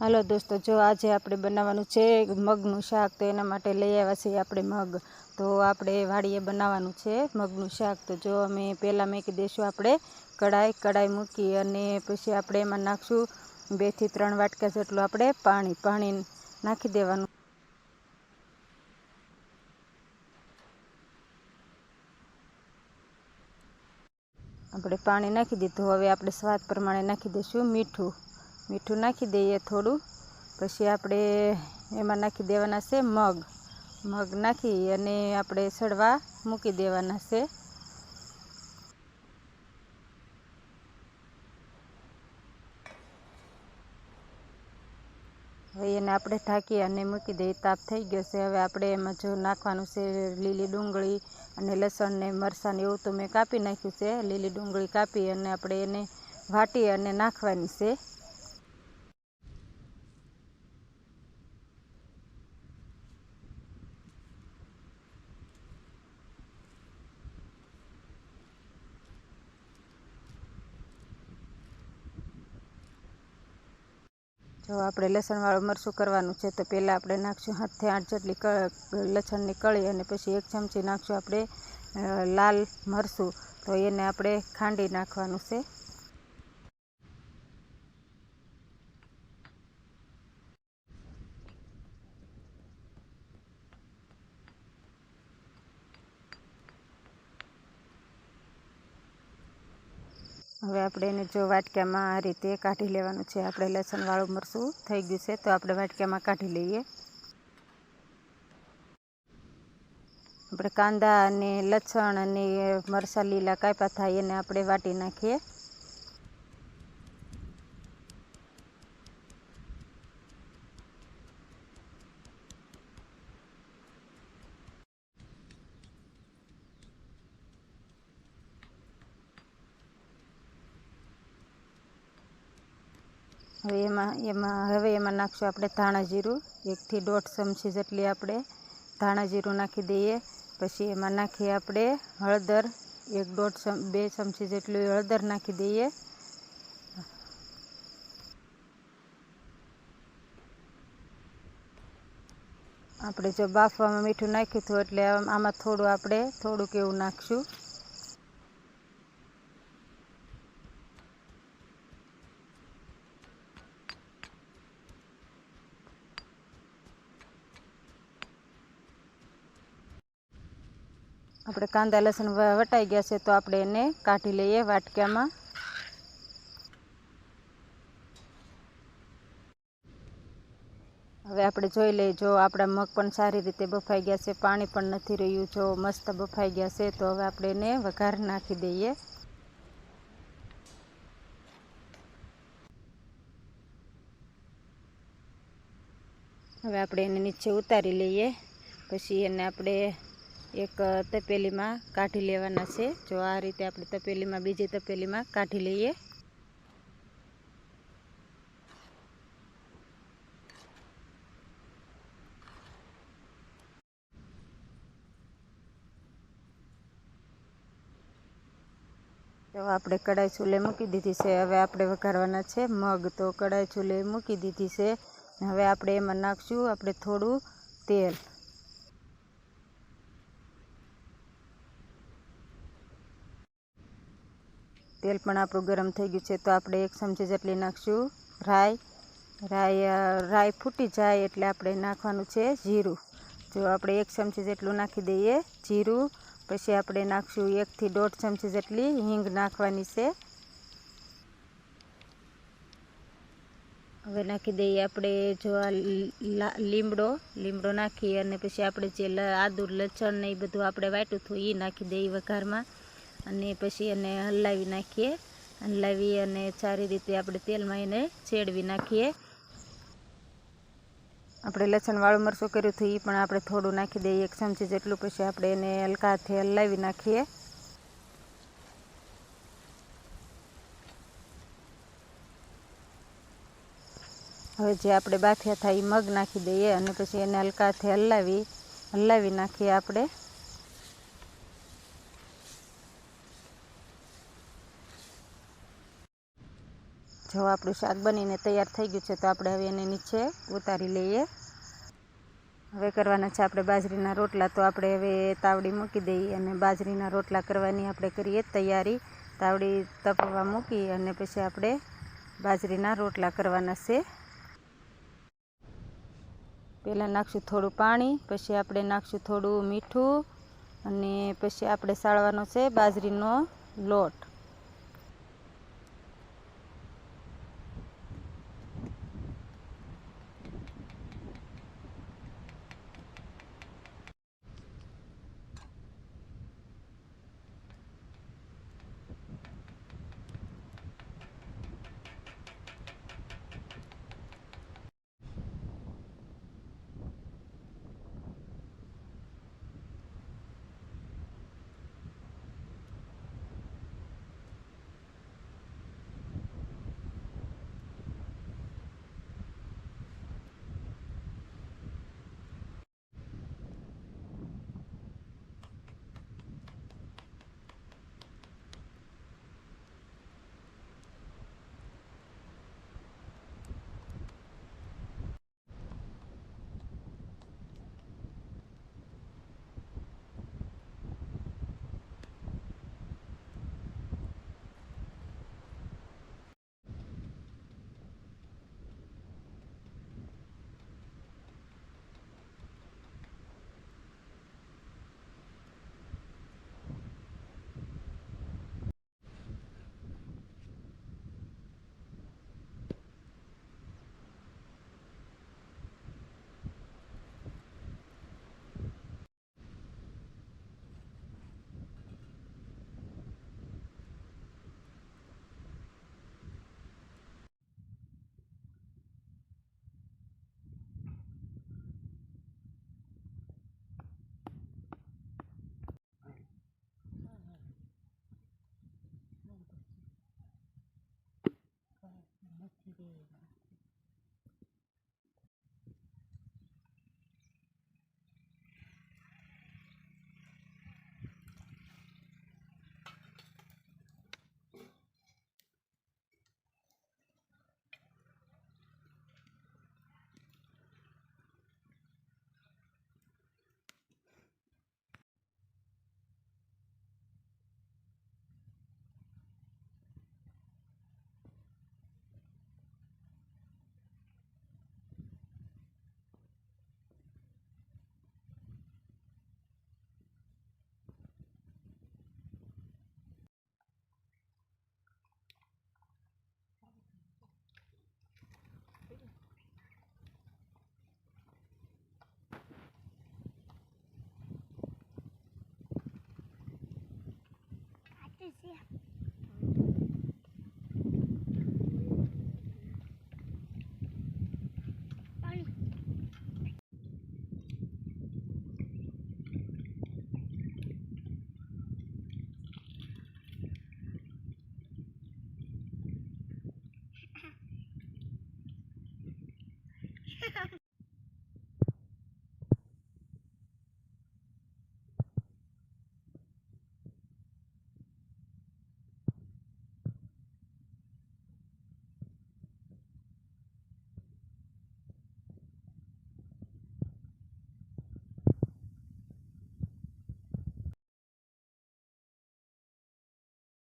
હાલો દોસ્તો, જો આજે આપણે બનાવવાનું છે મગનું શાક, તો એના માટે લઈ આવ્યા છીએ આપણે મગ. તો આપણે વાડીએ બનાવવાનું છે મગનું શાક. તો જો અમે પહેલાં મેં દઈશું આપણે કઢાઈ કઢાઈ મૂકી અને પછી આપણે એમાં નાખશું બેથી ત્રણ વાટકા જેટલું આપણે પાણી પાણી નાખી દેવાનું. આપણે પાણી નાખી દીધું. હવે આપણે સ્વાદ પ્રમાણે નાખી દઈશું મીઠું. મીઠું નાખી દઈએ થોડું. પછી આપણે એમાં નાખી દેવાના છે મગ. મગ નાખી અને આપણે સડવા મૂકી દેવાના છે. હવે એને આપણે ઢાંકી અને મૂકી દઈએ. તાપ થઈ ગયો છે. હવે આપણે એમાં જો નાખવાનું છે લીલી ડુંગળી અને લસણ ને મરસાં એવું તો મેં કાપી નાખ્યું છે. લીલી ડુંગળી કાપી અને આપણે એને વાટી અને નાખવાની છે. જો આપણે લસણવાળું મરચું કરવાનું છે, તો પહેલાં આપણે નાખશું હાથથી આઠ જેટલી લસણની કળી અને પછી એક ચમચી નાખશું આપણે લાલ મરચું. તો એને આપણે ખાંડી નાખવાનું છે. હવે આપણે એને જો વાટકામાં આ રીતે કાઢી લેવાનું છે. આપણે લસણવાળું મરચું થઈ ગયું છે, તો આપણે વાટકામાં કાઢી લઈએ. આપણે કાંદા અને લસણ અને મરચાં લીલા કાપ્યા થાય એને આપણે વાટી નાખીએ. હવે એમાં એમાં, હવે એમાં નાખશું આપણે ધાણા જીરું. એકથી દોઢ ચમચી જેટલી આપણે ધાણા જીરું નાખી દઈએ. પછી એમાં નાખીએ આપણે હળદર. એક દોઢ ચમ, બે ચમચી જેટલી હળદર નાખી દઈએ. આપણે જો બાફવામાં મીઠું નાખ્યું હતું એટલે આમ- આમાં થોડું આપણે, થોડુંક એવું નાખશું. આપણે કાંદા લસણ વટાઈ ગયા છે તો આપણે એને કાઢી લઈએ વાટક્યામાં હવે આપણે જોઈ લઈએ, જો આપણા મગ પણ સારી રીતે બફાઈ ગયા છે, પાણી પણ નથી રહ્યું, જો મસ્ત બફાઈ ગયા છે, તો હવે આપણે એને વઘાર નાખી દઈએ. હવે આપણે એને નીચે ઉતારી લઈએ, પછી એને આપણે એક તપેલીમાં કાઢી લેવાના છે. જો આ રીતે આપણે તપેલીમાં, બીજી તપેલીમાં કાઢી લઈએ. તો આપણે કડાઈ ચૂલે મૂકી દીધી છે. હવે આપણે વઘારવાના છે મગ. તો કડાઈ ચૂલે મૂકી દીધી છે. હવે આપણે એમાં નાખશું આપણે થોડું તેલ. તેલ પણ આપણું ગરમ થઈ ગયું છે તો આપણે એક ચમચી જેટલી નાખશું રાઈ. અ, રાઈ ફૂટી જાય એટલે આપણે નાખવાનું છે જીરું. જો આપણે એક ચમચી જેટલું નાખી દઈએ જીરું પછી આપણે નાખશું એકથી દોઢ ચમચી જેટલી હિંગ નાખવાની છે. હવે નાખી દઈએ આપણે જો આ લીમડો લીમડો નાખી અને પછી આપણે જે આદુર આદુ લસણ ને એ બધું આપણે વાટ્યું હતું એ નાખી દઈએ વઘારમાં. અને પછી એને હલાવી નાખીએ. હલાવી અને સારી રીતે આપણે તેલમાં એને ચેડવી નાખીએ. આપણે લસણવાળું મરચું કર્યું હતું એ પણ આપણે થોડું નાખી દઈએ, એક ચમચી જેટલું. પછી આપણે એને હલકા હાથે હલાવી નાખીએ. હવે જે આપણે બાફ્યા થાય એ મગ નાખી દઈએ અને પછી એને હલકા હાથે હલાવી હલાવી નાખીએ આપણે. જો આપણું શાક બનીને તૈયાર થઈ ગયું છે, તો આપણે હવે એને નીચે ઉતારી લઈએ. હવે કરવાના છે આપણે બાજરીના રોટલા, તો આપણે હવે તાવડી મૂકી દઈએ અને બાજરીના રોટલા કરવાની આપણે કરીએ તૈયારી. તાવડી તપવા મૂકી અને પછી આપણે બાજરીના રોટલા કરવાના છે. પહેલાં નાખશું થોડું પાણી, પછી આપણે નાખશું થોડું મીઠું અને પછી આપણે સાળવાનો છે બાજરીનો લોટ. 这个 Yeah.